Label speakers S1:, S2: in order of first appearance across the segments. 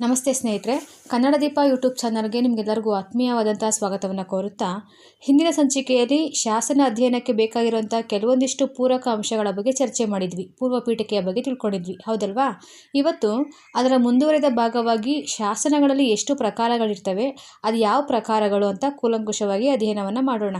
S1: ನಮಸ್ತೆ ಸ್ನೇಹಿತರೆ, ಕನ್ನಡ ದೀಪ ಯೂಟ್ಯೂಬ್ ಚಾನಲ್ಗೆ ನಿಮಗೆಲ್ಲರಿಗೂ ಆತ್ಮೀಯವಾದಂಥ ಸ್ವಾಗತವನ್ನು ಕೋರುತ್ತಾ, ಹಿಂದಿನ ಸಂಚಿಕೆಯಲ್ಲಿ ಶಾಸನ ಅಧ್ಯಯನಕ್ಕೆ ಬೇಕಾಗಿರುವಂಥ ಕೆಲವೊಂದಿಷ್ಟು ಪೂರಕ ಅಂಶಗಳ ಬಗ್ಗೆ ಚರ್ಚೆ ಮಾಡಿದ್ವಿ ಪೂರ್ವ ಪೀಠಿಕೆಯ ಬಗ್ಗೆ ತಿಳ್ಕೊಂಡಿದ್ವಿ, ಹೌದಲ್ವಾ? ಇವತ್ತು ಅದರ ಮುಂದುವರೆದ ಭಾಗವಾಗಿ ಶಾಸನಗಳಲ್ಲಿ ಎಷ್ಟು ಪ್ರಕಾರಗಳಿರ್ತವೆ, ಅದು ಯಾವ ಪ್ರಕಾರಗಳು ಅಂತ ಕೂಲಂಕುಷವಾಗಿ ಅಧ್ಯಯನವನ್ನು ಮಾಡೋಣ.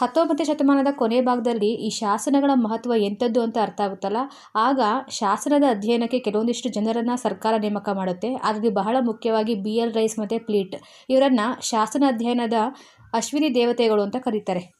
S1: ಹತ್ತೊಂಬತ್ತನೇ ಶತಮಾನದ ಕೊನೆ ಭಾಗದಲ್ಲಿ ಈ ಶಾಸನಗಳ ಮಹತ್ವ ಎಂಥದ್ದು ಅಂತ ಅರ್ಥ ಆಗುತ್ತಲ್ಲ? ಆಗ ಶಾಸನದ ಅಧ್ಯಯನಕ್ಕೆ ಕೆಲವೊಂದಿಷ್ಟು ಜನರನ್ನು ಸರ್ಕಾರ ನೇಮಕ ಮಾಡುತ್ತೆ. ಅದರಲ್ಲಿ ಬಹಳ ಮುಖ್ಯವಾಗಿ ಬಿ ಎಲ್ ರೈಸ್ ಮತ್ತು ಪ್ಲೀಟ್. ಇವರನ್ನು ಶಾಸನ ಅಧ್ಯಯನದ ಅಶ್ವಿನಿ ದೇವತೆಗಳು ಅಂತ ಕರೀತಾರೆ.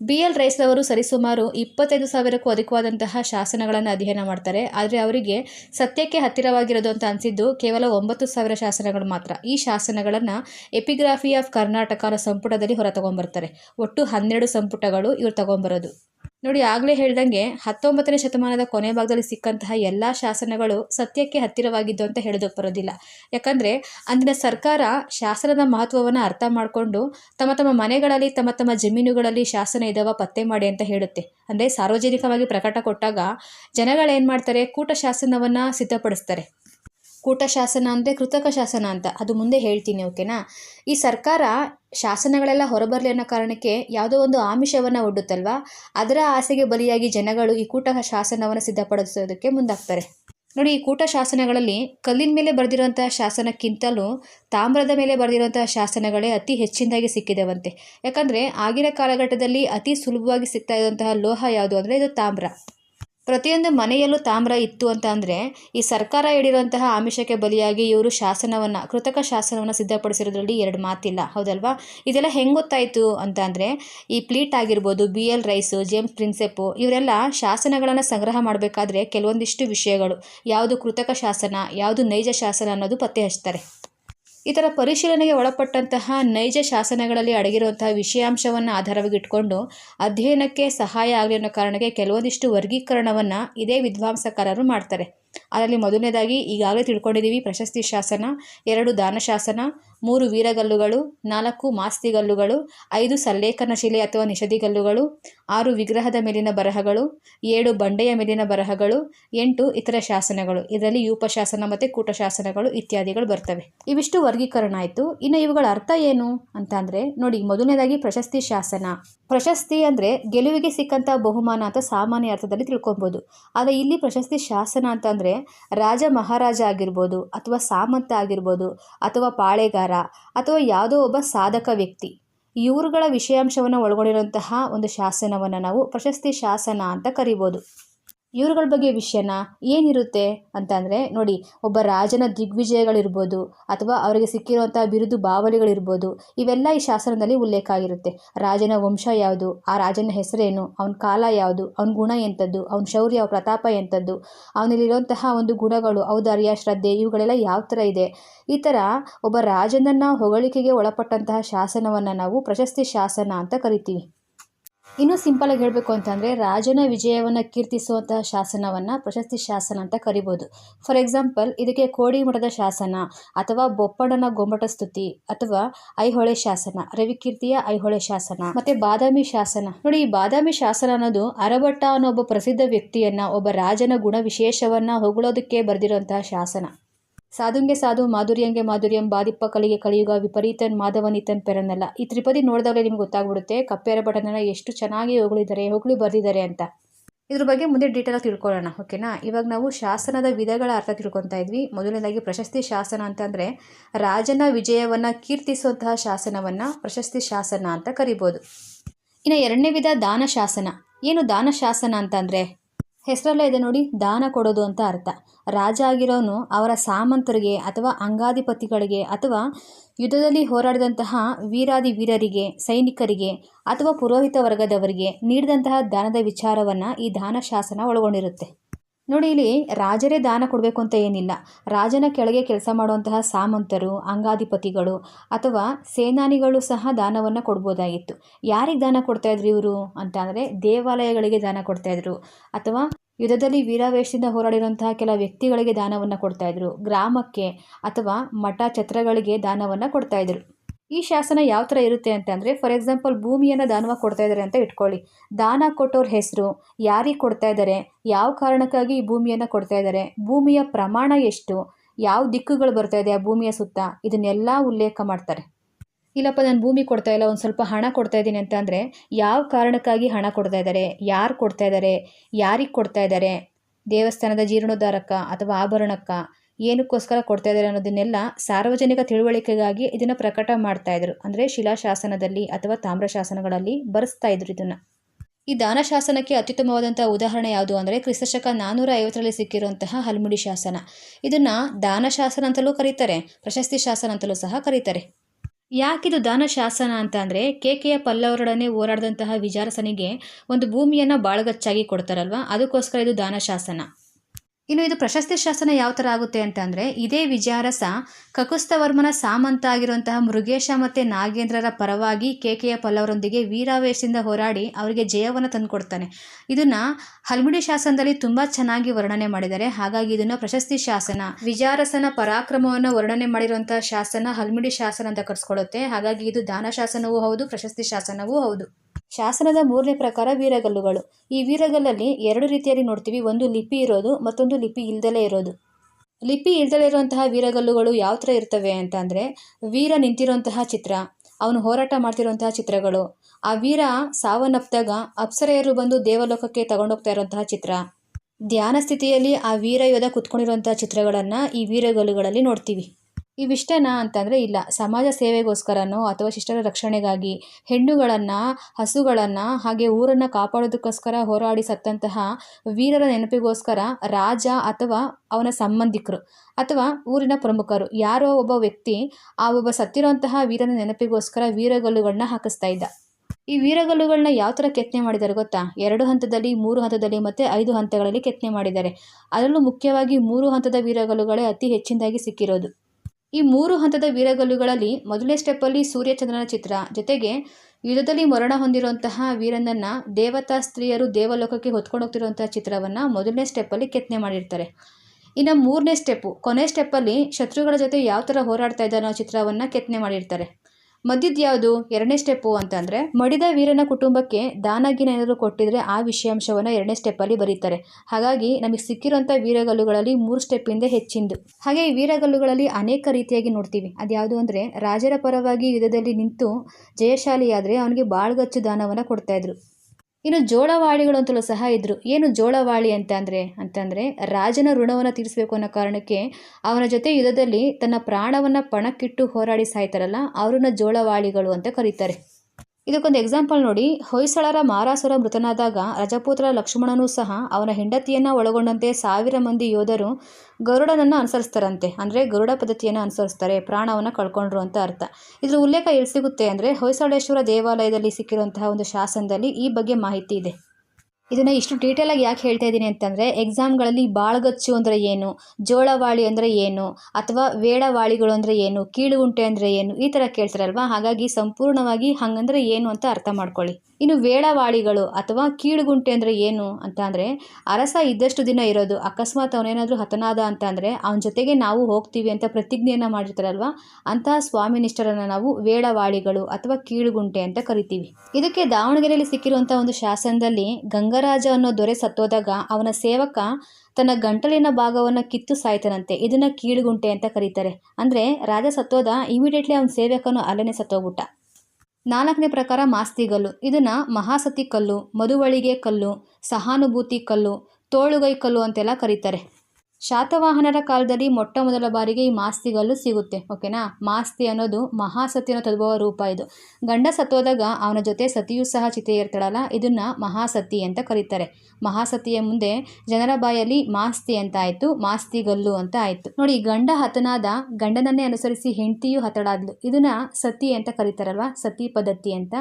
S1: ಬಿ ಎಲ್ ರೈಸ್ರವರು ಸರಿಸುಮಾರು ಇಪ್ಪತ್ತೈದು ಸಾವಿರಕ್ಕೂ ಅಧಿಕವಾದಂತಹ ಶಾಸನಗಳನ್ನು ಅಧ್ಯಯನ ಮಾಡ್ತಾರೆ. ಆದರೆ ಅವರಿಗೆ ಸತ್ಯಕ್ಕೆ ಹತ್ತಿರವಾಗಿರೋದು ಅಂತ ಅನಿಸಿದ್ದು ಕೇವಲ ಒಂಬತ್ತು ಸಾವಿರ ಶಾಸನಗಳು ಮಾತ್ರ. ಈ ಶಾಸನಗಳನ್ನು ಎಪಿಗ್ರಾಫಿ ಆಫ್ ಕರ್ನಾಟಕ ಸಂಪುಟದಲ್ಲಿ ಹೊರ ತಗೊಂಬರ್ತಾರೆ. ಒಟ್ಟು ಹನ್ನೆರಡು ಸಂಪುಟಗಳು ಇವರು ತಗೊಂಬರೋದು. ನೋಡಿ, ಆಗಲೇ ಹೇಳ್ದಂಗೆ ಹತ್ತೊಂಬತ್ತನೇ ಶತಮಾನದ ಕೊನೆ ಭಾಗದಲ್ಲಿ ಸಿಕ್ಕಂತಹ ಎಲ್ಲ ಶಾಸನಗಳು ಸತ್ಯಕ್ಕೆ ಹತ್ತಿರವಾಗಿದ್ದು ಅಂತ ಹೇಳೋದಕ್ಕೆ ಬರೋದಿಲ್ಲ. ಯಾಕಂದರೆ, ಅಂದಿನ ಸರ್ಕಾರ ಶಾಸನದ ಮಹತ್ವವನ್ನು ಅರ್ಥ ಮಾಡಿಕೊಂಡು ತಮ್ಮ ತಮ್ಮ ಮನೆಗಳಲ್ಲಿ, ತಮ್ಮ ತಮ್ಮ ಜಮೀನುಗಳಲ್ಲಿ ಶಾಸನ ಇದಾವ, ಪತ್ತೆ ಮಾಡಿ ಅಂತ ಹೇಳುತ್ತೆ. ಅಂದರೆ ಸಾರ್ವಜನಿಕವಾಗಿ ಪ್ರಕಟ ಕೊಟ್ಟಾಗ ಜನಗಳೇನು ಮಾಡ್ತಾರೆ? ಕೂಟ ಶಾಸನವನ್ನು ಸಿದ್ಧಪಡಿಸ್ತಾರೆ. ಕೂಟ ಶಾಸನ ಅಂದರೆ ಕೃತಕ ಶಾಸನ ಅಂತ. ಅದು ಮುಂದೆ ಹೇಳ್ತೀನಿ, ಓಕೆನಾ? ಈ ಸರ್ಕಾರ ಶಾಸನಗಳೆಲ್ಲ ಹೊರಬರಲಿ ಅನ್ನೋ ಕಾರಣಕ್ಕೆ ಯಾವುದೋ ಒಂದು ಆಮಿಷವನ್ನು ಒಡ್ಡುತ್ತಲ್ವಾ? ಅದರ ಆಸೆಗೆ ಬಲಿಯಾಗಿ ಜನಗಳು ಈ ಕೂಟ ಶಾಸನವನ್ನು ಸಿದ್ಧಪಡಿಸೋದಕ್ಕೆ ಮುಂದಾಗ್ತಾರೆ. ನೋಡಿ, ಈ ಕೂಟ ಶಾಸನಗಳಲ್ಲಿ ಕಲ್ಲಿನ ಮೇಲೆ ಬರೆದಿರುವಂತಹ ಶಾಸನಕ್ಕಿಂತಲೂ ತಾಮ್ರದ ಮೇಲೆ ಬರೆದಿರುವಂತಹ ಶಾಸನಗಳೇ ಅತಿ ಹೆಚ್ಚಿನದಾಗಿ ಸಿಕ್ಕಿದವಂತೆ. ಯಾಕಂದರೆ ಆಗಿನ ಕಾಲಘಟ್ಟದಲ್ಲಿ ಅತಿ ಸುಲಭವಾಗಿ ಸಿಗ್ತಾ ಇರುವಂತಹ ಲೋಹ ಯಾವುದು ಅಂದರೆ ಇದು ತಾಮ್ರ. ಪ್ರತಿಯೊಂದು ಮನೆಯಲ್ಲೂ ತಾಮ್ರ ಇತ್ತು ಅಂತ ಅಂದರೆ, ಈ ಸರ್ಕಾರ ಹಿಡಿರುವಂತಹ ಆಮಿಷಕ್ಕೆ ಬಲಿಯಾಗಿ ಇವರು ಶಾಸನವನ್ನು, ಕೃತಕ ಶಾಸನವನ್ನು ಸಿದ್ಧಪಡಿಸಿರೋದ್ರಲ್ಲಿ ಎರಡು ಮಾತಿಲ್ಲ. ಹೌದಲ್ವಾ? ಇದೆಲ್ಲ ಹೆಂಗೆ ಗೊತ್ತಾಯಿತು ಅಂತ ಅಂದರೆ, ಈ ಪ್ಲೀಟ್ ಆಗಿರ್ಬೋದು, B L Rice, James Prinsep, ಇವರೆಲ್ಲ ಶಾಸನಗಳನ್ನು ಸಂಗ್ರಹ ಮಾಡಬೇಕಾದ್ರೆ ಕೆಲವೊಂದಿಷ್ಟು ವಿಷಯಗಳು. ಯಾವುದು ಕೃತಕ ಶಾಸನ, ಯಾವುದು ನೈಜ ಶಾಸನ ಅನ್ನೋದು ಪತ್ತೆ ಹಚ್ತಾರೆ ಥರ ಪರಿಶೀಲನೆಗೆ ಒಳಪಟ್ಟಂತಹ ನೈಜ ಶಾಸನಗಳಲ್ಲಿ ಅಡಗಿರುವಂತಹ ವಿಷಯಾಂಶವನ್ನು ಆಧಾರವಾಗಿಟ್ಕೊಂಡು ಅಧ್ಯಯನಕ್ಕೆ ಸಹಾಯ ಆಗಲಿ ಅನ್ನೋ ಕಾರಣಕ್ಕೆ ಕೆಲವೊಂದಿಷ್ಟು ವರ್ಗೀಕರಣವನ್ನು ಇದೇ ವಿದ್ವಾಂಸಕಾರರು ಮಾಡ್ತಾರೆ. ಅದರಲ್ಲಿ ಮೊದಲನೇದಾಗಿ ಈಗಾಗಲೇ ತಿಳ್ಕೊಂಡಿದ್ದೀವಿ ಪ್ರಶಸ್ತಿ ಶಾಸನ, ಎರಡು ದಾನಶಾಸನ ಮೂರು ವೀರಗಲ್ಲುಗಳು, ನಾಲ್ಕು ಮಾಸ್ತಿಗಲ್ಲುಗಳು, ಐದು ಸಲ್ಲೇಖನ ಶಿಲೆ ಅಥವಾ ನಿಷಧಿಗಲ್ಲುಗಳು ಆರು ವಿಗ್ರಹದ ಮೇಲಿನ ಬರಹಗಳು, ಏಳು ಬಂಡೆಯ ಮೇಲಿನ ಬರಹಗಳು, ಎಂಟು ಇತರ ಶಾಸನಗಳು. ಇದರಲ್ಲಿ ಯೂಪಶಾಸನ ಮತ್ತು ಕೂಟ ಶಾಸನಗಳು ಇತ್ಯಾದಿಗಳು ಬರ್ತವೆ. ಇವಿಷ್ಟು ವರ್ಗೀಕರಣ ಆಯಿತು. ಇನ್ನು ಇವುಗಳ ಅರ್ಥ ಏನು ಅಂತ ನೋಡಿ, ಮೊದಲನೇದಾಗಿ ಪ್ರಶಸ್ತಿ ಶಾಸನ. ಪ್ರಶಸ್ತಿ ಅಂದರೆ ಗೆಲುವಿಗೆ ಸಿಕ್ಕಂಥ ಬಹುಮಾನ ಅಂತ ಸಾಮಾನ್ಯ ಅರ್ಥದಲ್ಲಿ ತಿಳ್ಕೊಬೋದು. ಆದರೆ ಇಲ್ಲಿ ಪ್ರಶಸ್ತಿ ಶಾಸನ ಅಂತಂದರೆ ರಾಜ ಮಹಾರಾಜ ಆಗಿರ್ಬೋದು, ಅಥವಾ ಸಾಮಂತ ಆಗಿರ್ಬೋದು, ಅಥವಾ ಪಾಳೆಗಾರ, ಅಥವಾ ಯಾವುದೋ ಒಬ್ಬ ಸಾಧಕ ವ್ಯಕ್ತಿ. ಇವರುಗಳ ವಿಷಯಾಂಶವನ್ನು ಒಳಗೊಂಡಿರುವಂತಹ ಒಂದು ಶಾಸನವನ್ನು ನಾವು ಪ್ರಶಸ್ತಿ ಶಾಸನ ಅಂತ ಕರಿಬೋದು. ಇವ್ರುಗಳ ಬಗ್ಗೆ ವಿಷಯನ ಏನಿರುತ್ತೆ ಅಂತಂದರೆ ನೋಡಿ, ಒಬ್ಬ ರಾಜನ ದಿಗ್ವಿಜಯಗಳಿರ್ಬೋದು ಅಥವಾ ಅವರಿಗೆ ಸಿಕ್ಕಿರುವಂಥ ಬಿರುದು ಬಾವಲಿಗಳಿರ್ಬೋದು, ಇವೆಲ್ಲ ಈ ಶಾಸನದಲ್ಲಿ ಉಲ್ಲೇಖ ಆಗಿರುತ್ತೆ. ರಾಜನ ವಂಶ ಯಾವುದು, ಆ ರಾಜನ ಹೆಸರೇನು, ಅವನ ಕಾಲ ಯಾವುದು, ಅವನ ಗುಣ ಎಂಥದ್ದು, ಅವನ ಶೌರ್ಯ ಪ್ರತಾಪ ಎಂಥದ್ದು ಅವನಲ್ಲಿರುವಂತಹ ಒಂದು ಗುಣಗಳು, ಔದಾರ್ಯ, ಶ್ರದ್ಧೆ, ಇವುಗಳೆಲ್ಲ ಯಾವ ಥರ ಇದೆ? ಈ ಥರ ಒಬ್ಬ ರಾಜನನ್ನು ಹೊಗಳಿಕೆಗೆ ಒಳಪಟ್ಟಂತಹ ಶಾಸನವನ್ನು ನಾವು ಪ್ರಶಸ್ತಿ ಶಾಸನ ಅಂತ ಕರಿತೀವಿ. ಇನ್ನೂ ಸಿಂಪಲಾಗಿ ಹೇಳಬೇಕು ಅಂತಂದರೆ ರಾಜನ ವಿಜಯವನ್ನು ಕೀರ್ತಿಸುವಂತಹ ಶಾಸನವನ್ನು ಪ್ರಶಸ್ತಿ ಶಾಸನ ಅಂತ ಕರಿಬೋದು. ಫಾರ್ ಎಕ್ಸಾಂಪಲ್ ಇದಕ್ಕೆ ಕೋಡಿಮಠದ ಶಾಸನ ಅಥವಾ ಬೊಪ್ಪಣ್ಣನ ಗೊಮ್ಮಟ ಸ್ತುತಿ ಅಥವಾ ಐಹೊಳೆ ಶಾಸನ, ರವಿಕೀರ್ತಿಯ ಐಹೊಳೆ ಶಾಸನ, ಮತ್ತೆ ಬಾದಾಮಿ ಶಾಸನ. ನೋಡಿ, ಈ ಬಾದಾಮಿ ಶಾಸನ ಅನ್ನೋದು ಅರಭಟ್ಟ ಅನ್ನೋ ಒಬ್ಬ ಪ್ರಸಿದ್ಧ ವ್ಯಕ್ತಿಯನ್ನು, ಒಬ್ಬ ರಾಜನ ಗುಣ ವಿಶೇಷವನ್ನು ಹೊಗಳೋದಕ್ಕೆ ಬರೆದಿರುವಂತಹ ಶಾಸನ. ಸಾಧುಂಗೆ ಸಾಧು, ಮಾಧುರ್ಯಂಗೆ ಮಾಧುರ್ಯಂ, ಬಾದಿಪ್ಪ ಕಲಿಗೆ ಕಲಿಯುಗ ವಿಪರೀತನ್ ಮಾಧವನಿತನ್ ಪೆರನ್ನಲ್ಲ ಈ ತ್ರಿಪದಿ ನೋಡಿದಾಗಲೇ ನಿಮ್ಗೆ ಗೊತ್ತಾಗ್ಬಿಡುತ್ತೆ ಕಪ್ಪೆರ ಭಟನನ್ನ ಎಷ್ಟು ಚೆನ್ನಾಗಿ ಹೊಗಳಿದ್ದಾರೆ, ಹೊಗಳಿ ಬರೆದಿದ್ದಾರೆ ಅಂತ. ಇದ್ರ ಬಗ್ಗೆ ಮುಂದೆ ಡೀಟೇಲಾಗಿ ತಿಳ್ಕೊಳ್ಳೋಣ ಓಕೆನಾ ಇವಾಗ ನಾವು ಶಾಸನದ ವಿಧಗಳ ಅರ್ಥ ತಿಳ್ಕೊತಾ ಇದ್ವಿ. ಮೊದಲನೇದಾಗಿ ಪ್ರಶಸ್ತಿ ಶಾಸನ ಅಂತಂದರೆ ರಾಜನ ವಿಜಯವನ್ನು ಕೀರ್ತಿಸುವಂತಹ ಶಾಸನವನ್ನು ಪ್ರಶಸ್ತಿ ಶಾಸನ ಅಂತ ಕರಿಬೋದು. ಇನ್ನು ಎರಡನೇ ವಿಧ ದಾನ ಶಾಸನ. ಏನು ದಾನ ಶಾಸನ ಅಂತಂದರೆ? ಹೆಸರಲ್ಲೇ ಇದೆ ನೋಡಿ, ದಾನ ಕೊಡೋದು ಅಂತ ಅರ್ಥ. ರಾಜ ಆಗಿರೋನು ಅವರ ಸಾಮಂತರಿಗೆ ಅಥವಾ ಅಂಗಾಧಿಪತಿಗಳಿಗೆ ಅಥವಾ ಯುದ್ಧದಲ್ಲಿ ಹೋರಾಡಿದಂತಹ ವೀರಾದಿ ವೀರರಿಗೆ, ಸೈನಿಕರಿಗೆ ಅಥವಾ ಪುರೋಹಿತ ವರ್ಗದವರಿಗೆ ನೀಡಿದಂತಹ ದಾನದ ವಿಚಾರವನ್ನು ಈ ದಾನ ಶಾಸನ ಒಳಗೊಂಡಿರುತ್ತೆ. ನೋಡಿ, ಇಲ್ಲಿ ರಾಜರೇ ದಾನ ಕೊಡಬೇಕು ಅಂತ ಏನಿಲ್ಲ. ರಾಜನ ಕೆಳಗೆ ಕೆಲಸ ಮಾಡುವಂತಹ ಸಾಮಂತರು, ಅಂಗಾಧಿಪತಿಗಳು ಅಥವಾ ಸೇನಾನಿಗಳು ಸಹ ದಾನವನ್ನು ಕೊಡ್ಬೋದಾಗಿತ್ತು. ಯಾರಿಗೆ ದಾನ ಕೊಡ್ತಾಯಿದ್ರು ಇವರು ಅಂತ ಅಂದರೆ ದೇವಾಲಯಗಳಿಗೆ ದಾನ ಕೊಡ್ತಾಯಿದ್ರು ಅಥವಾ ಯುದ್ಧದಲ್ಲಿ ವೀರಾವೇಶದಿಂದ ಹೋರಾಡಿರುವಂತಹ ಕೆಲ ವ್ಯಕ್ತಿಗಳಿಗೆ ದಾನವನ್ನು ಕೊಡ್ತಾಯಿದ್ರು ಗ್ರಾಮಕ್ಕೆ ಅಥವಾ ಮಠ ಛತ್ರಗಳಿಗೆ ದಾನವನ್ನು ಕೊಡ್ತಾಯಿದ್ರು ಈ ಶಾಸನ ಯಾವ ಥರ ಇರುತ್ತೆ ಅಂತಂದರೆ ಫಾರ್ ಎಕ್ಸಾಂಪಲ್ ಭೂಮಿಯನ್ನು ದಾನವಾಗಿ ಕೊಡ್ತಾ ಇದ್ದಾರೆ ಅಂತ ಇಟ್ಕೊಳ್ಳಿ. ದಾನ ಕೊಟ್ಟವ್ರ ಹೆಸರು, ಯಾರಿಗೆ ಕೊಡ್ತಾ ಇದ್ದಾರೆ ಯಾವ ಕಾರಣಕ್ಕಾಗಿ ಈ ಭೂಮಿಯನ್ನು ಕೊಡ್ತಾ ಇದ್ದಾರೆ ಭೂಮಿಯ ಪ್ರಮಾಣ ಎಷ್ಟು, ಯಾವ ದಿಕ್ಕುಗಳು ಬರ್ತಾ ಇದೆ ಆ ಭೂಮಿಯ ಸುತ್ತ, ಇದನ್ನೆಲ್ಲ ಉಲ್ಲೇಖ ಮಾಡ್ತಾರೆ. ಇಲ್ಲಪ್ಪ, ನಾನು ಭೂಮಿ ಕೊಡ್ತಾ ಇಲ್ಲ, ಒಂದು ಸ್ವಲ್ಪ ಹಣ ಕೊಡ್ತಾ ಇದ್ದೀನಿ ಅಂತ ಅಂದರೆ, ಯಾವ ಕಾರಣಕ್ಕಾಗಿ ಹಣ ಕೊಡ್ತಾ ಇದ್ದಾರೆ ಯಾರು ಕೊಡ್ತಾ ಇದ್ದಾರೆ ಯಾರಿಗೆ ಕೊಡ್ತಾ ಇದ್ದಾರೆ ದೇವಸ್ಥಾನದ ಜೀರ್ಣೋದ್ಧಾರಕ್ಕ ಅಥವಾ ಆಭರಣಕ್ಕ ಏನಕ್ಕೋಸ್ಕರ ಕೊಡ್ತಾ ಇದ್ದಾರೆ ಅನ್ನೋದನ್ನೆಲ್ಲ ಸಾರ್ವಜನಿಕ ತಿಳುವಳಿಕೆಗಾಗಿ ಇದನ್ನು ಪ್ರಕಟ ಮಾಡ್ತಾ ಇದ್ರು. ಅಂದರೆ ಶಿಲಾಶಾಸನದಲ್ಲಿ ಅಥವಾ ತಾಮ್ರ ಶಾಸನಗಳಲ್ಲಿ ಬರೆಸ್ತಾ ಇದ್ರು ಇದನ್ನು. ಈ ದಾನ ಶಾಸನಕ್ಕೆ ಅತ್ಯುತ್ತಮವಾದಂಥ ಉದಾಹರಣೆ ಯಾವುದು ಅಂದರೆ ಕ್ರಿಸ್ತಶಕ ನಾನ್ನೂರ ಐವತ್ತರಲ್ಲಿ ಸಿಕ್ಕಿರುವಂತಹ ಹಲ್ಮುಡಿ ಶಾಸನ. ಇದನ್ನು ದಾನ ಶಾಸನ ಅಂತಲೂ ಕರೀತಾರೆ, ಪ್ರಶಸ್ತಿ ಶಾಸನ ಅಂತಲೂ ಸಹ ಕರೀತಾರೆ. ಯಾಕಿದು ದಾನ ಶಾಸನ ಅಂತ ಅಂದರೆ ಕೇಕೆಯ ಪಲ್ಲವರೊಡನೆ ಹೋರಾಡಿದಂತಹ ವಿಚಾರಸನಿಗೆ ಒಂದು ಭೂಮಿಯನ್ನು ಬಾಳಗಚ್ಚಾಗಿ ಕೊಡ್ತಾರಲ್ವ? ಅದಕ್ಕೋಸ್ಕರ ಇದು ದಾನ ಶಾಸನ. ಇನ್ನು ಇದು ಪ್ರಶಸ್ತಿ ಶಾಸನ ಯಾವ ಥರ ಆಗುತ್ತೆ ಅಂತಂದರೆ, ಇದೇ ವಿಜಯಾರಸ ಕಕುಸ್ತವರ್ಮನ ಸಾಮಂತ ಆಗಿರುವಂತಹ ಮೃಗೇಶ ಮತ್ತು ನಾಗೇಂದ್ರರ ಪರವಾಗಿ ಕೆ ಕೆಯ ಪಲ್ಲವರೊಂದಿಗೆ ವೀರಾವೇಶದಿಂದ ಹೋರಾಡಿ ಅವರಿಗೆ ಜಯವನ್ನು ತಂದುಕೊಡ್ತಾನೆ. ಇದನ್ನು ಹಲ್ಮಿಡಿ ಶಾಸನದಲ್ಲಿ ತುಂಬ ಚೆನ್ನಾಗಿ ವರ್ಣನೆ ಮಾಡಿದ್ದಾರೆ. ಹಾಗಾಗಿ ಇದನ್ನು ಪ್ರಶಸ್ತಿ ಶಾಸನ. ವಿಜಯಾರಸನ ಪರಾಕ್ರಮವನ್ನು ವರ್ಣನೆ ಮಾಡಿರುವಂತಹ ಶಾಸನ ಹಲ್ಮಿಡಿ ಶಾಸನ ಅಂತ ಕರೆಸ್ಕೊಳ್ಳುತ್ತೆ. ಹಾಗಾಗಿ ಇದು ದಾನ ಶಾಸನವೂ ಹೌದು, ಪ್ರಶಸ್ತಿ ಶಾಸನವೂ ಹೌದು. ಶಾಸನದ ಮೂರನೇ ಪ್ರಕಾರ ವೀರಗಲ್ಲುಗಳು. ಈ ವೀರಗಲ್ಲಲ್ಲಿ ಎರಡು ರೀತಿಯಲ್ಲಿ ನೋಡ್ತೀವಿ. ಒಂದು ಲಿಪಿ ಇರೋದು, ಮತ್ತೊಂದು ಲಿಪಿ ಇಲ್ದಲೇ ಇರೋದು. ಲಿಪಿ ಇಲ್ದಲೇ ಇರುವಂತಹ ವೀರಗಲ್ಲುಗಳು ಯಾವ ಥರ ಇರ್ತವೆ ಅಂತ ಅಂದರೆ, ವೀರ ನಿಂತಿರುವಂತಹ ಚಿತ್ರ, ಅವನು ಹೋರಾಟ ಮಾಡ್ತಿರುವಂತಹ ಚಿತ್ರಗಳು. ಆ ವೀರ ಸಾವನ್ನಪ್ಪಿದಾಗ ಅಪ್ಸರೆಯರು ಬಂದು ದೇವಲೋಕಕ್ಕೆ ತಗೊಂಡೋಗ್ತಾ ಇರುವಂತಹ ಚಿತ್ರ. ಧ್ಯಾನ ಸ್ಥಿತಿಯಲ್ಲಿ ಆ ವೀರ ಯೋಧ ಕುತ್ಕೊಂಡಿರುವಂತಹ ಚಿತ್ರಗಳನ್ನು ಈ ವೀರಗಲ್ಲುಗಳಲ್ಲಿ ನೋಡ್ತೀವಿ. ಇವಿಷ್ಟೇನಾ ಅಂತಂದರೆ ಇಲ್ಲ. ಸಮಾಜ ಸೇವೆಗೋಸ್ಕರನೋ ಅಥವಾ ಶಿಷ್ಟರ ರಕ್ಷಣೆಗಾಗಿ ಹೆಣ್ಣುಗಳನ್ನು, ಹಸುಗಳನ್ನು, ಹಾಗೆ ಊರನ್ನು ಕಾಪಾಡೋದಕ್ಕೋಸ್ಕರ ಹೋರಾಡಿ ಸತ್ತಂತಹ ವೀರರ ನೆನಪಿಗೋಸ್ಕರ ರಾಜ ಅಥವಾ ಅವನ ಸಂಬಂಧಿಕರು ಅಥವಾ ಊರಿನ ಪ್ರಮುಖರು ಯಾರೋ ಒಬ್ಬ ವ್ಯಕ್ತಿ ಆ ಒಬ್ಬ ಸತ್ತಿರುವಂತಹ ವೀರನ ನೆನಪಿಗೋಸ್ಕರ ವೀರಗಲ್ಲುಗಳನ್ನ ಹಾಕಿಸ್ತಾ ಇದ್ದ. ಈ ವೀರಗಲ್ಲುಗಳನ್ನ ಯಾವ ಥರ ಕೆತ್ತನೆ ಮಾಡಿದ್ದಾರೆ ಗೊತ್ತಾ? ಎರಡು ಹಂತದಲ್ಲಿ, ಮೂರು ಹಂತದಲ್ಲಿ ಮತ್ತು ಐದು ಹಂತಗಳಲ್ಲಿ ಕೆತ್ತನೆ ಮಾಡಿದ್ದಾರೆ. ಅದರಲ್ಲೂ ಮುಖ್ಯವಾಗಿ ಮೂರು ಹಂತದ ವೀರಗಲ್ಲುಗಳೇ ಅತಿ ಹೆಚ್ಚಿನದಾಗಿ ಸಿಕ್ಕಿರೋದು. ಈ ಮೂರು ಹಂತದ ವೀರಗಲ್ಲುಗಳಲ್ಲಿ ಮೊದಲನೇ ಸ್ಟೆಪ್ಪಲ್ಲಿ ಸೂರ್ಯಚಂದ್ರನ ಚಿತ್ರ. ಜೊತೆಗೆ ಯುದ್ಧದಲ್ಲಿ ಮರಣ ಹೊಂದಿರುವಂತಹ ವೀರನನ್ನು ದೇವತಾ ಸ್ತ್ರೀಯರು ದೇವಲೋಕಕ್ಕೆ ಹೊತ್ಕೊಂಡು ಹೋಗ್ತಿರುವಂತಹ ಚಿತ್ರವನ್ನು ಮೊದಲನೇ ಸ್ಟೆಪ್ಪಲ್ಲಿ ಕೆತ್ತನೆ ಮಾಡಿರ್ತಾರೆ. ಇನ್ನು ಮೂರನೇ ಸ್ಟೆಪ್ಪು ಕೊನೆ ಸ್ಟೆಪ್ಪಲ್ಲಿ ಶತ್ರುಗಳ ಜೊತೆ ಯಾವ ಥರ ಹೋರಾಡ್ತಾ ಇದ್ದಾನೋ ಚಿತ್ರವನ್ನು ಕೆತ್ತನೆ ಮಾಡಿರ್ತಾರೆ. ಮಧ್ಯದ ಯಾವುದು? ಎರಡನೇ ಸ್ಟೆಪ್ಪು ಅಂತಂದರೆ, ಮಡಿದ ವೀರನ ಕುಟುಂಬಕ್ಕೆ ದಾನಾಗಿನ ಏನಾದರೂ ಕೊಟ್ಟಿದ್ರೆ ಆ ವಿಷಯಾಂಶವನ್ನು ಎರಡನೇ ಸ್ಟೆಪ್ಪಲ್ಲಿ ಬರೀತಾರೆ. ಹಾಗಾಗಿ ನಮಗೆ ಸಿಕ್ಕಿರುವಂಥ ವೀರಗಲ್ಲುಗಳಲ್ಲಿ ಮೂರು ಸ್ಟೆಪ್ಪಿಂದ ಹೆಚ್ಚಿಂದು. ಹಾಗೆ ಈ ವೀರಗಲ್ಲುಗಳಲ್ಲಿ ಅನೇಕ ರೀತಿಯಾಗಿ ನೋಡ್ತೀವಿ. ಅದ್ಯಾವುದು ಅಂದರೆ, ರಾಜರ ಪರವಾಗಿ ಯುದ್ಧದಲ್ಲಿ ನಿಂತು ಜಯಶಾಲಿಯಾದರೆ ಅವನಿಗೆ ಬಾಳ್ಗಚ್ಚು ದಾನವನ್ನು ಕೊಡ್ತಾಯಿದ್ರು ಇನ್ನು ಜೋಳವಾಳಿಗಳು ಅಂತಲೂ ಸಹ ಇದ್ದರು ಏನು ಜೋಳವಾಳಿ ಅಂತ ಅಂದರೆ ಅಂತಂದರೆ ರಾಜನ ಋಣವನ್ನು ತೀರಿಸಬೇಕು ಅನ್ನೋ ಕಾರಣಕ್ಕೆ ಅವನ ಜೊತೆ ಯುದ್ಧದಲ್ಲಿ ತನ್ನ ಪ್ರಾಣವನ್ನು ಪಣಕ್ಕಿಟ್ಟು ಹೋರಾಡಿ ಸಾಯ್ತಾರಲ್ಲ, ಅವ್ರನ್ನ ಜೋಳವಾಳಿಗಳು ಅಂತ ಕರೀತಾರೆ. ಇದಕ್ಕೊಂದು ಎಕ್ಸಾಂಪಲ್ ನೋಡಿ. ಹೊಯ್ಸಳರ ಮಾರಾಸುರ ಮೃತನಾದಾಗ ರಜಪುತ್ರ ಲಕ್ಷ್ಮಣನೂ ಸಹ ಅವನ ಹೆಂಡತಿಯನ್ನು ಒಳಗೊಂಡಂತೆ ಸಾವಿರ ಮಂದಿ ಯೋಧರು ಗರುಡನನ್ನು ಅನುಸರಿಸ್ತಾರಂತೆ. ಅಂದರೆ ಗರುಡ ಪದ್ಧತಿಯನ್ನು ಅನುಸರಿಸ್ತಾರೆ, ಪ್ರಾಣವನ್ನು ಕಳ್ಕೊಂಡ್ರು ಅಂತ ಅರ್ಥ. ಇದ್ರ ಉಲ್ಲೇಖ ಎಲ್ಲಿ ಸಿಗುತ್ತೆ ಅಂದರೆ, ಹೊಯ್ಸಳೇಶ್ವರ ದೇವಾಲಯದಲ್ಲಿ ಸಿಕ್ಕಿರುವಂತಹ ಒಂದು ಶಾಸನದಲ್ಲಿ ಈ ಬಗ್ಗೆ ಮಾಹಿತಿ ಇದೆ. ಇದನ್ನು ಇಷ್ಟು ಡೀಟೇಲಾಗಿ ಯಾಕೆ ಹೇಳ್ತಾ ಇದ್ದೀನಿ ಅಂತಂದರೆ ಎಕ್ಸಾಮ್ಗಳಲ್ಲಿ ಬಾಳ್ಗಚ್ಚು ಅಂದರೆ ಏನು, ಜೋಳವಾಳಿ ಅಂದರೆ ಏನು, ಅಥವಾ ವೇಳವಾಳಿಗಳು ಅಂದರೆ ಏನು, ಕೀಳುಗುಂಟೆ ಅಂದರೆ ಏನು, ಈ ಥರ ಕೇಳ್ತಾರಲ್ವಾ? ಹಾಗಾಗಿ ಸಂಪೂರ್ಣವಾಗಿ ಹಂಗಂದ್ರೆ ಏನು ಅಂತ ಅರ್ಥ ಮಾಡ್ಕೊಳ್ಳಿ. ಇನ್ನು ವೇಳವಾಳಿಗಳು ಅಥವಾ ಕೀಳುಗುಂಟೆ ಅಂದರೆ ಏನು ಅಂತ ಅಂದರೆ, ಅರಸ ಇದ್ದಷ್ಟು ದಿನ ಇರೋದು, ಅಕಸ್ಮಾತ್ ಅವನೇನಾದರೂ ಹತನಾದ ಅಂತ ಅಂದರೆ, ಅವನ ಜೊತೆಗೆ ನಾವು ಹೋಗ್ತೀವಿ ಅಂತ ಪ್ರತಿಜ್ಞೆಯನ್ನು ಮಾಡಿರ್ತಾರಲ್ವ? ಅಂತಹ ಸ್ವಾಮಿನಿಷ್ಠರನ್ನು ನಾವು ವೇಳವಾಳಿಗಳು ಅಥವಾ ಕೀಳುಗುಂಟೆ ಅಂತ ಕರಿತೀವಿ. ಇದಕ್ಕೆ ದಾವಣಗೆರೆಯಲ್ಲಿ ಸಿಕ್ಕಿರುವಂಥ ಒಂದು ಶಾಸನದಲ್ಲಿ ಗಂಗರಾಜ ಅನ್ನೋ ದೊರೆ ಸತ್ತೋದಾಗ ಅವನ ಸೇವಕ ತನ್ನ ಗಂಟಲಿನ ಭಾಗವನ್ನು ಕಿತ್ತು ಸಾಯ್ತಾನಂತೆ. ಇದನ್ನು ಕೀಳುಗುಂಟೆ ಅಂತ ಕರೀತಾರೆ. ಅಂದರೆ ರಾಜ ಸತ್ತೋದ ಇಮಿಡಿಯೇಟ್ಲಿ ಅವನ ಸೇವಕನು ಅಲ್ಲೇ ಸತ್ತೋಗ್ಬಿಟ್ಟ. ನಾಲ್ಕನೇ ಪ್ರಕಾರ ಮಾಸ್ತಿಗಲ್ಲು ಇದನ್ನು ಮಹಾಸತಿ ಕಲ್ಲು, ಮದುವಳಿಗೆ ಕಲ್ಲು, ಸಹಾನುಭೂತಿ ಕಲ್ಲು, ತೋಳುಗೈ ಕಲ್ಲು ಅಂತೆಲ್ಲ ಕರೀತಾರೆ. ಶಾತವಾಹನರ ಕಾಲದಲ್ಲಿ ಮೊಟ್ಟ ಮೊದಲ ಬಾರಿಗೆ ಈ ಮಾಸ್ತಿಗಲ್ಲು ಸಿಗುತ್ತೆ, ಓಕೆನಾ? ಮಾಸ್ತಿ ಅನ್ನೋದು ಮಹಾಸತಿಯ ತದ್ಭವ ರೂಪ ಇದು. ಗಂಡ ಸತ್ತೋದಾಗ ಅವನ ಜೊತೆ ಸತಿಯೂ ಸಹ ಚಿತೆ ಇರ್ತಾಳಲ್ಲ ಇದನ್ನು ಮಹಾಸತಿ ಅಂತ ಕರೀತಾರೆ. ಮಹಾಸತಿಯ ಮುಂದೆ ಜನರ ಬಾಯಲ್ಲಿ ಮಾಸ್ತಿ ಅಂತ ಆಯಿತು, ಮಾಸ್ತಿಗಲ್ಲು ಅಂತ ಆಯಿತು. ನೋಡಿ, ಗಂಡ ಹತನಾದ ಗಂಡನನ್ನೇ ಅನುಸರಿಸಿ ಹೆಂಡತಿಯೂ ಹತಳಾದ್ಲು. ಇದನ್ನು ಸತಿ ಅಂತ ಕರೀತಾರಲ್ವ? ಸತಿ ಪದ್ಧತಿ ಅಂತ.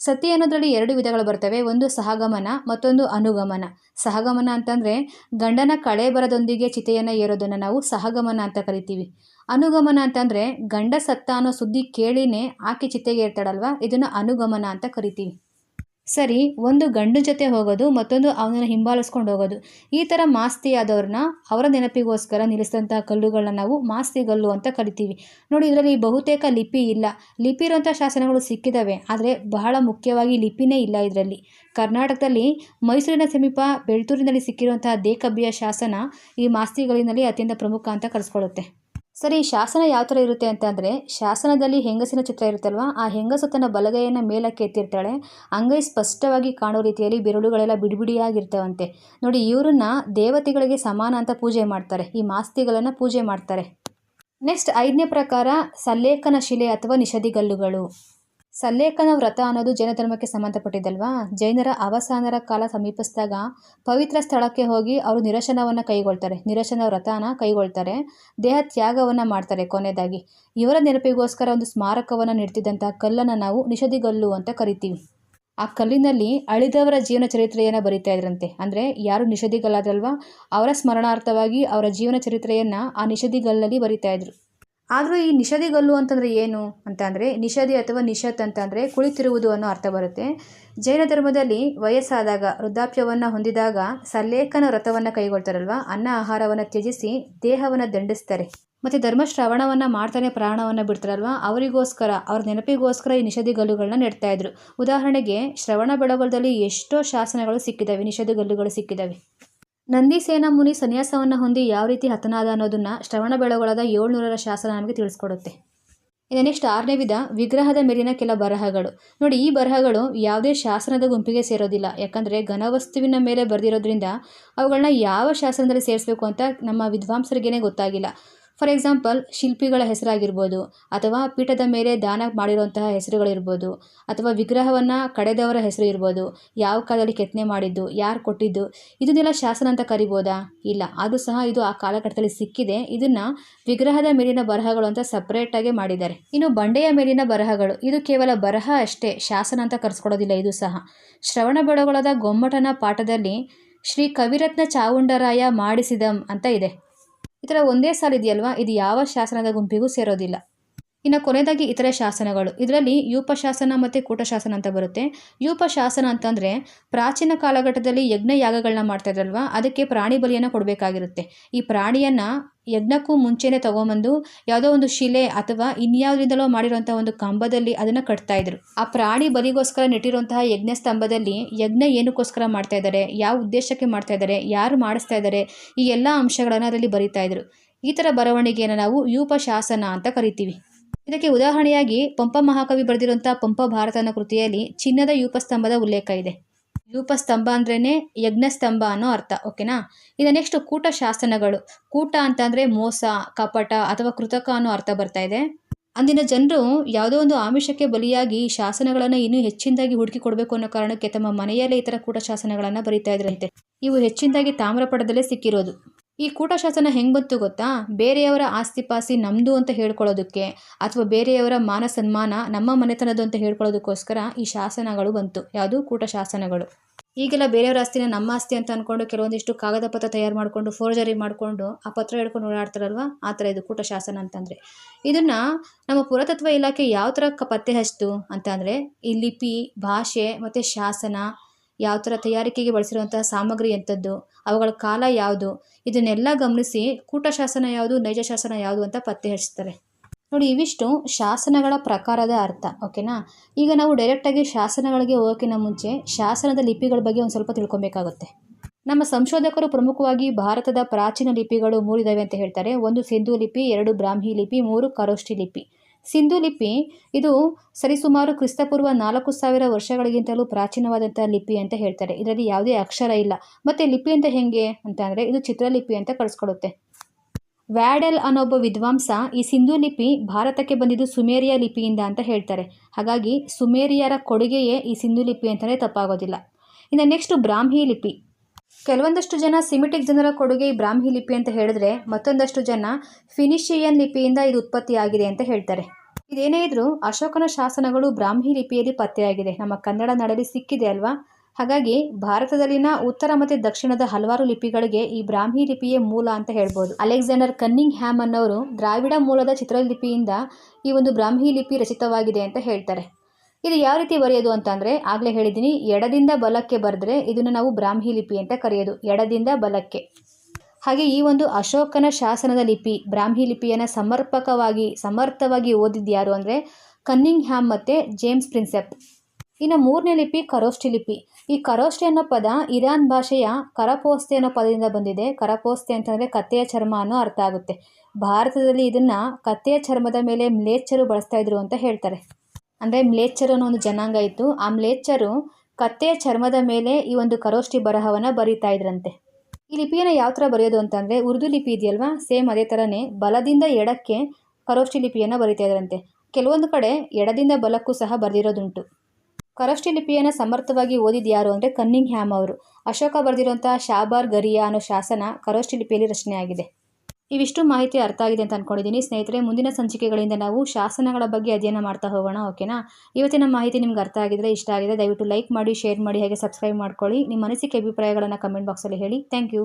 S1: ಸತಿ ಅನ್ನೋದರಲ್ಲಿ ಎರಡು ವಿಧಗಳು ಬರ್ತವೆ. ಒಂದು ಸಹಗಮನ, ಮತ್ತೊಂದು ಅನುಗಮನ. ಸಹಗಮನ ಅಂತಂದರೆ ಗಂಡನ ಕಳೆ ಬರದೊಂದಿಗೆ ಚಿತೆಯನ್ನು ಏರೋದನ್ನು ನಾವು ಸಹಗಮನ ಅಂತ ಕರಿತೀವಿ. ಅನುಗಮನ ಅಂತಂದರೆ ಗಂಡ ಸತ್ತ ಅನ್ನೋ ಸುದ್ದಿ ಕೇಳಿನೇ ಆಕೆ ಚಿತೆಗೆ ಏರ್ತಾಳಲ್ವ ಇದನ್ನು ಅನುಗಮನ ಅಂತ ಕರಿತೀವಿ. ಸರಿ, ಒಂದು ಗಂಡು ಜೊತೆ ಹೋಗೋದು, ಮತ್ತೊಂದು ಅವನನ್ನು ಹಿಂಬಾಲಿಸ್ಕೊಂಡು ಹೋಗೋದು. ಈ ಥರ ಮಾಸ್ತಿಯಾದವ್ರನ್ನ ಅವರ ನೆನಪಿಗೋಸ್ಕರ ನಿಲ್ಲಿಸಿದಂಥ ಕಲ್ಲುಗಳನ್ನ ನಾವು ಮಾಸ್ತಿಗಲ್ಲು ಅಂತ ಕರಿತೀವಿ. ನೋಡಿ, ಇದರಲ್ಲಿ ಬಹುತೇಕ ಲಿಪಿ ಇಲ್ಲ. ಲಿಪಿ ಇರುವಂಥ ಶಾಸನಗಳು ಸಿಕ್ಕಿದ್ದಾವೆ ಆದರೆ ಬಹಳ ಮುಖ್ಯವಾಗಿ ಲಿಪಿನೇ ಇಲ್ಲ ಇದರಲ್ಲಿ. ಕರ್ನಾಟಕದಲ್ಲಿ ಮೈಸೂರಿನ ಸಮೀಪ ಬೆಳ್ತೂರಿನಲ್ಲಿ ಸಿಕ್ಕಿರುವಂತಹ ದೇಕಬ್ಬಿಯ ಶಾಸನ ಈ ಮಾಸ್ತಿಗಳಿನಲ್ಲಿ ಅತ್ಯಂತ ಪ್ರಮುಖ ಅಂತ ಕರೆಸ್ಕೊಳ್ಳುತ್ತೆ. ಸರಿ, ಈ ಶಾಸನ ಯಾವ ಥರ ಇರುತ್ತೆ ಅಂತ ಅಂದರೆ, ಶಾಸನದಲ್ಲಿ ಹೆಂಗಸಿನ ಚಿತ್ರ ಇರುತ್ತಲ್ವ? ಆ ಹೆಂಗಸು ತನ್ನ ಬಲಗೈಯನ್ನು ಮೇಲಕ್ಕೆ ಎತ್ತಿರ್ತಾಳೆ. ಅಂಗೈ ಸ್ಪಷ್ಟವಾಗಿ ಕಾಣೋ ರೀತಿಯಲ್ಲಿ ಬೆರಳುಗಳೆಲ್ಲ ಬಿಡಿಬಿಡಿಯಾಗಿರ್ತವಂತೆ. ನೋಡಿ, ಇವ್ರನ್ನ ದೇವತೆಗಳಿಗೆ ಸಮಾನ ಅಂತ ಪೂಜೆ ಮಾಡ್ತಾರೆ. ಈ ಮಾಸ್ತಿಗಳನ್ನು ಪೂಜೆ ಮಾಡ್ತಾರೆ. ನೆಕ್ಸ್ಟ್ ಐದನೇ ಪ್ರಕಾರ ಸಲ್ಲೇಖನ ಶಿಲೆ ಅಥವಾ ನಿಷಧಿಗಲ್ಲುಗಳು ಸಲ್ಲೇಖನ ವ್ರತ ಅನ್ನೋದು ಜೈನ ಧರ್ಮಕ್ಕೆ ಸಂಬಂಧಪಟ್ಟಿದ್ದಲ್ವಾ? ಜೈನರ ಅವಸಾನರ ಕಾಲ ಸಮೀಪಿಸಿದಾಗ ಪವಿತ್ರ ಸ್ಥಳಕ್ಕೆ ಹೋಗಿ ಅವರು ನಿರಶನವನ್ನು ಕೈಗೊಳ್ತಾರೆ, ನಿರಶನ ವ್ರತನ ಕೈಗೊಳ್ತಾರೆ, ದೇಹ ತ್ಯಾಗವನ್ನು ಮಾಡ್ತಾರೆ ಕೊನೆಯದಾಗಿ ಇವರ ನೆನಪಿಗೋಸ್ಕರ ಒಂದು ಸ್ಮಾರಕವನ್ನು ನೀಡ್ತಿದ್ದಂಥ ಕಲ್ಲನ್ನು ನಾವು ನಿಷಧಿಗಲ್ಲು ಅಂತ ಕರಿತೀವಿ. ಆ ಕಲ್ಲಿನಲ್ಲಿ ಅಳಿದವರ ಜೀವನ ಚರಿತ್ರೆಯನ್ನು ಬರಿತಾ ಇದ್ರಂತೆ. ಅಂದರೆ ಯಾರು ನಿಷಧಿಗಲ್ಲಾದ್ರಲ್ವಾ ಅವರ ಸ್ಮರಣಾರ್ಥವಾಗಿ ಅವರ ಜೀವನ ಚರಿತ್ರೆಯನ್ನು ಆ ನಿಷಧಿಗಲ್ಲಲ್ಲಿ ಬರಿತಾ ಇದ್ರು. ಆದರೂ ಈ ನಿಷಧಿಗಲ್ಲು ಅಂತಂದರೆ ಏನು ಅಂತ ಅಂದರೆ ನಿಷಧಿ ಅಥವಾ ನಿಷತ್ ಅಂತಂದರೆ ಕುಳಿತಿರುವುದು ಅನ್ನೋ ಅರ್ಥ ಬರುತ್ತೆ. ಜೈನ ಧರ್ಮದಲ್ಲಿ ವಯಸ್ಸಾದಾಗ, ವೃದ್ಧಾಪ್ಯವನ್ನು ಹೊಂದಿದಾಗ ಸಲ್ಲೇಖನ ವ್ರತವನ್ನು ಕೈಗೊಳ್ತಾರಲ್ವ? ಅನ್ನ ಆಹಾರವನ್ನು ತ್ಯಜಿಸಿ ದೇಹವನ್ನು ದಂಡಿಸ್ತಾರೆ. ಮತ್ತು ಧರ್ಮ ಶ್ರವಣವನ್ನು ಮಾಡ್ತಾನೆ ಪ್ರಾಣವನ್ನು ಬಿಡ್ತಾರಲ್ವ? ಅವರಿಗೋಸ್ಕರ, ಅವ್ರ ನೆನಪಿಗೋಸ್ಕರ ಈ ನಿಷಧಿಗಲ್ಲುಗಳನ್ನ ನೆಡ್ತಾ ಇದ್ರು. ಉದಾಹರಣೆಗೆ, ಶ್ರವಣ ಬೆಳಗೊಳದಲ್ಲಿ ಎಷ್ಟೋ ಶಾಸನಗಳು ಸಿಕ್ಕಿದ್ದಾವೆ ನಿಷಧಿಗಲ್ಲುಗಳು ಸಿಕ್ಕಿದ್ದಾವೆ ನಂದಿಸೇನ ಮುನಿ ಸನ್ಯಾಸವನ್ನು ಹೊಂದಿ ಯಾವ ರೀತಿ ಹತನಾದ ಅನ್ನೋದನ್ನ ಶ್ರವಣ ಬೆಳಗೊಳದ ಏಳ್ನೂರರ ಶಾಸನ ನಮಗೆ ತಿಳಿಸ್ಕೊಡುತ್ತೆ. ಇನ್ನು ನೆಕ್ಸ್ಟ್ ಆರನೇ ವಿಧ, ವಿಗ್ರಹದ ಮೇಲಿನ ಕೆಲ ಬರಹಗಳು. ನೋಡಿ, ಈ ಬರಹಗಳು ಯಾವುದೇ ಶಾಸನದ ಗುಂಪಿಗೆ ಸೇರೋದಿಲ್ಲ. ಯಾಕಂದರೆ ಘನವಸ್ತುವಿನ ಮೇಲೆ ಬರೆದಿರೋದ್ರಿಂದ ಅವುಗಳನ್ನ ಯಾವ ಶಾಸನದಲ್ಲಿ ಸೇರಿಸಬೇಕು ಅಂತ ನಮ್ಮ ವಿದ್ವಾಂಸರಿಗೇನೆ ಗೊತ್ತಾಗಿಲ್ಲ. ಫಾರ್ ಎಕ್ಸಾಂಪಲ್ ಶಿಲ್ಪಿಗಳ ಹೆಸರಾಗಿರ್ಬೋದು ಅಥವಾ ಪೀಠದ ಮೇಲೆ ದಾನ ಮಾಡಿರುವಂತಹ ಹೆಸರುಗಳಿರ್ಬೋದು ಅಥವಾ ವಿಗ್ರಹವನ್ನು ಕಡೆದವರ ಹೆಸರು ಇರ್ಬೋದು ಯಾವ ಕಾಲದಲ್ಲಿ ಕೆತ್ತನೆ ಮಾಡಿದ್ದು, ಯಾರು ಕೊಟ್ಟಿದ್ದು, ಇದನ್ನೆಲ್ಲ ಶಾಸನ ಅಂತ ಕರಿಬೋದಾ? ಇಲ್ಲ, ಆದರೂ ಸಹ ಇದು ಆ ಕಾಲಘಟ್ಟದಲ್ಲಿ ಸಿಕ್ಕಿದೆ. ಇದನ್ನು ವಿಗ್ರಹದ ಮೇಲಿನ ಬರಹಗಳು ಅಂತ ಸಪ್ರೇಟಾಗಿ ಮಾಡಿದ್ದಾರೆ. ಇನ್ನು ಬಂಡೆಯ ಮೇಲಿನ ಬರಹಗಳು, ಇದು ಕೇವಲ ಬರಹ ಅಷ್ಟೇ, ಶಾಸನ ಅಂತ ಕರೆಸ್ಕೊಡೋದಿಲ್ಲ ಇದು ಸಹ. ಶ್ರವಣ ಬೆಳಗೊಳದ ಗೊಮ್ಮಟನ ಪಾಠದಲ್ಲಿ ಶ್ರೀ ಕವಿರತ್ನ ಚಾವುಂಡರಾಯ ಮಾಡಿಸಿದಂ ಅಂತ ಇದೆ. ಈ ಥರ ಒಂದೇ ಸಾಲ ಇದೆಯಲ್ವಾ ಇದು ಯಾವ ಶಾಸನದ ಗುಂಪಿಗೂ ಸೇರೋದಿಲ್ಲ. ಇನ್ನು ಕೊನೆಯದಾಗಿ ಇತರೆ ಶಾಸನಗಳು. ಇದರಲ್ಲಿ ಯೂಪ ಶಾಸನ ಮತ್ತು ಕೂಟ ಶಾಸನ ಅಂತ ಬರುತ್ತೆ. ಯೂಪ ಶಾಸನ ಅಂತಂದರೆ ಪ್ರಾಚೀನ ಕಾಲಘಟ್ಟದಲ್ಲಿ ಯಜ್ಞ ಯಾಗಗಳನ್ನ ಮಾಡ್ತಾ ಇದ್ರಲ್ವಾ? ಅದಕ್ಕೆ ಪ್ರಾಣಿ ಬಲಿಯನ್ನು ಕೊಡಬೇಕಾಗಿರುತ್ತೆ. ಈ ಪ್ರಾಣಿಯನ್ನು ಯಜ್ಞಕ್ಕೂ ಮುಂಚೆನೇ ತಗೊಂಬಂದು ಯಾವುದೋ ಒಂದು ಶಿಲೆ ಅಥವಾ ಇನ್ಯಾವುದರಿಂದಲೋ ಮಾಡಿರುವಂಥ ಒಂದು ಕಂಬದಲ್ಲಿ ಅದನ್ನು ಕಟ್ತಾ ಇದ್ರು. ಆ ಪ್ರಾಣಿ ಬಲಿಗೋಸ್ಕರ ನೆಟ್ಟಿರುವಂತಹ ಯಜ್ಞ ಸ್ತಂಭದಲ್ಲಿ ಯಜ್ಞ ಏನಕ್ಕೋಸ್ಕರ ಮಾಡ್ತಾ ಇದ್ದಾರೆ? ಯಾವ ಉದ್ದೇಶಕ್ಕೆ ಮಾಡ್ತಾ ಇದ್ದಾರೆ? ಯಾರು ಮಾಡಿಸ್ತಾ ಇದ್ದಾರೆ? ಈ ಎಲ್ಲ ಅಂಶಗಳನ್ನು ಅದರಲ್ಲಿ ಬರಿತಾ ಇದ್ರು. ಈ ಥರ ಬರವಣಿಗೆಯನ್ನು ನಾವು ಯೂಪ ಶಾಸನ ಅಂತ ಕರಿತೀವಿ. ಇದಕ್ಕೆ ಉದಾಹರಣೆಯಾಗಿ ಪಂಪ ಮಹಾಕವಿ ಬರೆದಿರುವಂಥ ಪಂಪ ಭಾರತನ ಕೃತಿಯಲ್ಲಿ ಚಿನ್ನದ ಯೂಪಸ್ತಂಭದ ಉಲ್ಲೇಖ ಇದೆ. ಯೂಪಸ್ತಂಭ ಅಂದ್ರೇ ಯಜ್ಞಸ್ತಂಭ ಅನ್ನೋ ಅರ್ಥ ಓಕೆನಾ ಇನ್ನು ನೆಕ್ಸ್ಟ್ ಕೂಟ ಶಾಸನಗಳು ಕೂಟ ಅಂತಂದರೆ ಮೋಸ, ಕಪಟ ಅಥವಾ ಕೃತಕ ಅನ್ನೋ ಅರ್ಥ ಬರ್ತಾ ಇದೆ. ಅಂದಿನ ಜನರು ಯಾವುದೋ ಒಂದು ಆಮಿಷಕ್ಕೆ ಬಲಿಯಾಗಿ ಶಾಸನಗಳನ್ನು ಇನ್ನೂ ಹೆಚ್ಚಿನದಾಗಿ ಹುಡುಕಿ ಕೊಡಬೇಕು ಅನ್ನೋ ಕಾರಣಕ್ಕೆ ತಮ್ಮ ಮನೆಯಲ್ಲೇ ಇತರ ಕೂಟ ಶಾಸನಗಳನ್ನು ಬರೀತಾ ಇದ್ರಂತೆ. ಇವು ಹೆಚ್ಚಿನದಾಗಿ ತಾಮ್ರಪಡದಲ್ಲೇ ಸಿಕ್ಕಿರೋದು. ಈ ಕೂಟ ಶಾಸನ ಹೆಂಗೆ ಬಂತು ಗೊತ್ತಾ? ಬೇರೆಯವರ ಆಸ್ತಿ ಪಾಸ್ತಿ ನಮ್ಮದು ಅಂತ ಹೇಳ್ಕೊಳ್ಳೋದಕ್ಕೆ ಅಥವಾ ಬೇರೆಯವರ ಮಾನ ಸನ್ಮಾನ ನಮ್ಮ ಮನೆತನದ್ದು ಅಂತ ಹೇಳ್ಕೊಳ್ಳೋದಕ್ಕೋಸ್ಕರ ಈ ಶಾಸನಗಳು ಬಂತು. ಯಾವುದು ಕೂಟ ಶಾಸನಗಳು ಈಗೆಲ್ಲ ಬೇರೆಯವರ ಆಸ್ತಿನ ನಮ್ಮ ಆಸ್ತಿ ಅಂತ ಅಂದ್ಕೊಂಡು ಕೆಲವೊಂದಿಷ್ಟು ಕಾಗದ ಪತ್ರ ತಯಾರು ಮಾಡಿಕೊಂಡು, ಫೋರ್ಜರಿ ಮಾಡಿಕೊಂಡು, ಆ ಪತ್ರ ಹಿಡ್ಕೊಂಡು ಓಡಾಡ್ತಾರಲ್ವ? ಆ ಥರ ಇದು ಕೂಟ ಶಾಸನ ಅಂತಂದರೆ. ಇದನ್ನು ನಮ್ಮ ಪುರಾತತ್ವ ಇಲಾಖೆ ಯಾವ ಥರ ಪತ್ತೆ ಹಚ್ತು ಅಂತಂದರೆ ಈ ಲಿಪಿ, ಭಾಷೆ ಮತ್ತು ಶಾಸನ ಯಾವ ಥರ ತಯಾರಿಕೆಗೆ ಬಳಸಿರುವಂತಹ ಸಾಮಗ್ರಿ ಎಂಥದ್ದು, ಅವುಗಳ ಕಾಲ ಯಾವುದು, ಇದನ್ನೆಲ್ಲ ಗಮನಿಸಿ ಕೂಟ ಶಾಸನ ಯಾವುದು, ನೈಜ ಶಾಸನ ಯಾವುದು ಅಂತ ಪತ್ತೆ ಹಚ್ಚುತ್ತಾರೆ ನೋಡಿ, ಇವಿಷ್ಟು ಶಾಸನಗಳ ಪ್ರಕಾರದ ಅರ್ಥ ಓಕೆನಾ ಈಗ ನಾವು ಡೈರೆಕ್ಟಾಗಿ ಶಾಸನಗಳಿಗೆ ಹೋಗೋಕ್ಕಿಂತ ಮುಂಚೆ ಶಾಸನದ ಲಿಪಿಗಳ ಬಗ್ಗೆ ಒಂದು ಸ್ವಲ್ಪ ತಿಳ್ಕೊಬೇಕಾಗುತ್ತೆ. ನಮ್ಮ ಸಂಶೋಧಕರು ಪ್ರಮುಖವಾಗಿ ಭಾರತದ ಪ್ರಾಚೀನ ಲಿಪಿಗಳು ಮೂರಿದಾವೆ ಅಂತ ಹೇಳ್ತಾರೆ. ಒಂದು ಸಿಂಧು ಲಿಪಿ, ಎರಡು ಬ್ರಾಹ್ಮಿ ಲಿಪಿ, ಮೂರು ಕರೋಷ್ಠಿ ಲಿಪಿ. ಸಿಂಧು ಲಿಪಿ ಇದು ಸರಿಸುಮಾರು ಕ್ರಿಸ್ತಪೂರ್ವ ನಾಲ್ಕು ಸಾವಿರ ವರ್ಷಗಳಿಗಿಂತಲೂ ಪ್ರಾಚೀನವಾದಂಥ ಲಿಪಿ ಅಂತ ಹೇಳ್ತಾರೆ. ಇದರಲ್ಲಿ ಯಾವುದೇ ಅಕ್ಷರ ಇಲ್ಲ. ಮತ್ತು ಲಿಪಿ ಅಂತ ಹೆಂಗೆ ಅಂತ ಅಂದರೆ ಇದು ಚಿತ್ರಲಿಪಿ ಅಂತ ಕಳಿಸ್ಕೊಡುತ್ತೆ. ವ್ಯಾಡೆಲ್ ಅನ್ನೋ ಒಬ್ಬ ವಿದ್ವಾಂಸ ಈ ಸಿಂಧು ಲಿಪಿ ಭಾರತಕ್ಕೆ ಬಂದಿದ್ದು ಸುಮೇರಿಯ ಲಿಪಿಯಿಂದ ಅಂತ ಹೇಳ್ತಾರೆ. ಹಾಗಾಗಿ ಸುಮೇರಿಯರ ಕೊಡುಗೆಯೇ ಈ ಸಿಂಧು ಲಿಪಿ ಅಂತಲೇ ತಪ್ಪಾಗೋದಿಲ್ಲ. ಇನ್ನು ನೆಕ್ಸ್ಟ್ ಬ್ರಾಹ್ಮಿ ಲಿಪಿ. ಕೆಲವೊಂದಷ್ಟು ಜನ ಸಿಮಿಟಿಕ್ ಜನರ ಕೊಡುಗೆ ಈ ಬ್ರಾಹ್ಮಿ ಲಿಪಿ ಅಂತ ಹೇಳಿದ್ರೆ ಮತ್ತೊಂದಷ್ಟು ಜನ ಫಿನಿಷಿಯನ್ ಲಿಪಿಯಿಂದ ಇದು ಉತ್ಪತ್ತಿಯಾಗಿದೆ ಅಂತ ಹೇಳ್ತಾರೆ. ಇದೇನೇ ಇದ್ರೂ ಅಶೋಕನ ಶಾಸನಗಳು ಬ್ರಾಹ್ಮಿ ಲಿಪಿಯಲ್ಲಿ ಪತ್ತೆಯಾಗಿದೆ. ನಮ್ಮ ಕನ್ನಡ ನಾಡಲ್ಲಿ ಸಿಕ್ಕಿದೆ ಅಲ್ವಾ? ಹಾಗಾಗಿ ಭಾರತದಲ್ಲಿನ ಉತ್ತರ ಮತ್ತು ದಕ್ಷಿಣದ ಹಲವಾರು ಲಿಪಿಗಳಿಗೆ ಈ ಬ್ರಾಹ್ಮಿ ಲಿಪಿಯೇ ಮೂಲ ಅಂತ ಹೇಳ್ಬೋದು. ಅಲೆಕ್ಸಾಂಡರ್ ಕನ್ನಿಂಗ್ ಹ್ಯಾಮ್ ಅನ್ನೋರು ದ್ರಾವಿಡ ಮೂಲದ ಚಿತ್ರಲಿಪಿಯಿಂದ ಈ ಒಂದು ಬ್ರಾಹ್ಮಿ ಲಿಪಿ ರಚಿತವಾಗಿದೆ ಅಂತ ಹೇಳ್ತಾರೆ. ಇದು ಯಾವ ರೀತಿ ಬರೆಯೋದು ಅಂತಂದರೆ ಆಗಲೇ ಹೇಳಿದ್ದೀನಿ. ಎಡದಿಂದ ಬಲಕ್ಕೆ ಬರೆದ್ರೆ ಇದನ್ನು ನಾವು ಬ್ರಾಹ್ಮಿ ಲಿಪಿ ಅಂತ ಕರೆಯೋದು. ಎಡದಿಂದ ಬಲಕ್ಕೆ. ಹಾಗೆ ಈ ಒಂದು ಅಶೋಕನ ಶಾಸನದ ಲಿಪಿ, ಬ್ರಾಹ್ಮಿ ಲಿಪಿಯನ್ನು ಸಮರ್ಪಕವಾಗಿ, ಸಮರ್ಥವಾಗಿ ಓದಿದ್ಯಾರು ಅಂದರೆ ಕನ್ನಿಂಗ್ ಹ್ಯಾಮ್ ಮತ್ತು ಜೇಮ್ಸ್ ಪ್ರಿನ್ಸೆಪ್ ಇನ್ನು ಮೂರನೇ ಲಿಪಿ ಕರೋಷ್ಠಿ ಲಿಪಿ. ಈ ಕರೋಷ್ಠಿ ಅನ್ನೋ ಪದ ಇರಾನ್ ಭಾಷೆಯ ಕರಪೋಸ್ತೆ ಅನ್ನೋ ಪದದಿಂದ ಬಂದಿದೆ. ಕರಪೋಸ್ತೆ ಅಂತಂದರೆ ಕತ್ತೆಯ ಚರ್ಮ ಅನ್ನೋ ಅರ್ಥ ಆಗುತ್ತೆ. ಭಾರತದಲ್ಲಿ ಇದನ್ನು ಕತ್ತೆಯ ಚರ್ಮದ ಮೇಲೆ ಮ್ಲೇಚ್ಛರು ಬಳಸ್ತಾ ಇದ್ರು ಅಂತ ಹೇಳ್ತಾರೆ. ಅಂದರೆ ಮ್ಲೇಚ್ಛರು ಅನ್ನೋ ಒಂದು ಜನಾಂಗ ಇತ್ತು. ಆ ಮ್ಲೇಚ್ಛರು ಕತ್ತೆಯ ಚರ್ಮದ ಮೇಲೆ ಈ ಒಂದು ಕರೋಷ್ಠಿ ಬರಹವನ್ನು ಬರೀತಾ ಇದ್ರಂತೆ. ಈ ಲಿಪಿಯನ್ನು ಯಾವ ಥರ ಬರೆಯೋದು ಅಂತಂದರೆ ಉರ್ದು ಲಿಪಿ ಇದೆಯಲ್ವಾ? ಸೇಮ್ ಅದೇ ಥರನೇ ಬಲದಿಂದ ಎಡಕ್ಕೆ ಕರೋಷ್ಠಿ ಲಿಪಿಯನ್ನು ಬರಿತಾ ಇದ್ರಂತೆ ಕೆಲವೊಂದು ಕಡೆ ಎಡದಿಂದ ಬಲಕ್ಕೂ ಸಹ ಬರೆದಿರೋದುಂಟು. ಕರೋಷ್ಠಿ ಲಿಪಿಯನ್ನು ಸಮರ್ಥವಾಗಿ ಓದಿದ್ದು ಯಾರು ಅಂದರೆ ಕನ್ನಿಂಗ್ ಹ್ಯಾಮ್ ಅವರು. ಅಶೋಕ ಬರೆದಿರುವಂತಹ ಶಾಬಾರ್ ಗರಿಯಾ ಅನ್ನೋ ಶಾಸನ ಕರೋಷ್ಠಿ ಲಿಪಿಯಲ್ಲಿ ರಚನೆಯಾಗಿದೆ. ಇವಿಷ್ಟು ಮಾಹಿತಿ ಅರ್ಥ ಆಗಿದೆ ಅಂತ ಅಂದ್ಕೊಂಡಿದ್ದೀನಿ ಸ್ನೇಹಿತರೆ, ಮುಂದಿನ ಸಂಚಿಕೆಗಳಿಂದ ನಾವು ಶಾಸನಗಳ ಬಗ್ಗೆ ಅಧ್ಯಯನ ಮಾಡ್ತಾ ಹೋಗೋಣ, ಓಕೆನಾ? ಇವತ್ತಿನ ಮಾಹಿತಿ ನಿಮ್ಗೆ ಅರ್ಥ ಆಗಿದ್ರೆ ಇಷ್ಟ ಆಗಿದೆ. ದಯವಿಟ್ಟು ಲೈಕ್ ಮಾಡಿ, ಶೇರ್ ಮಾಡಿ, ಹಾಗೆ ಸಬ್ಸ್ಕ್ರೈಬ್ ಮಾಡ್ಕೊಳ್ಳಿ. ನಿಮ್ಮ ಅನಿಸಿಕೆ, ಅಭಿಪ್ರಾಯಗಳನ್ನು ಕಮೆಂಟ್ ಬಾಕ್ಸಲ್ಲಿ ಹೇಳಿ. Thank you.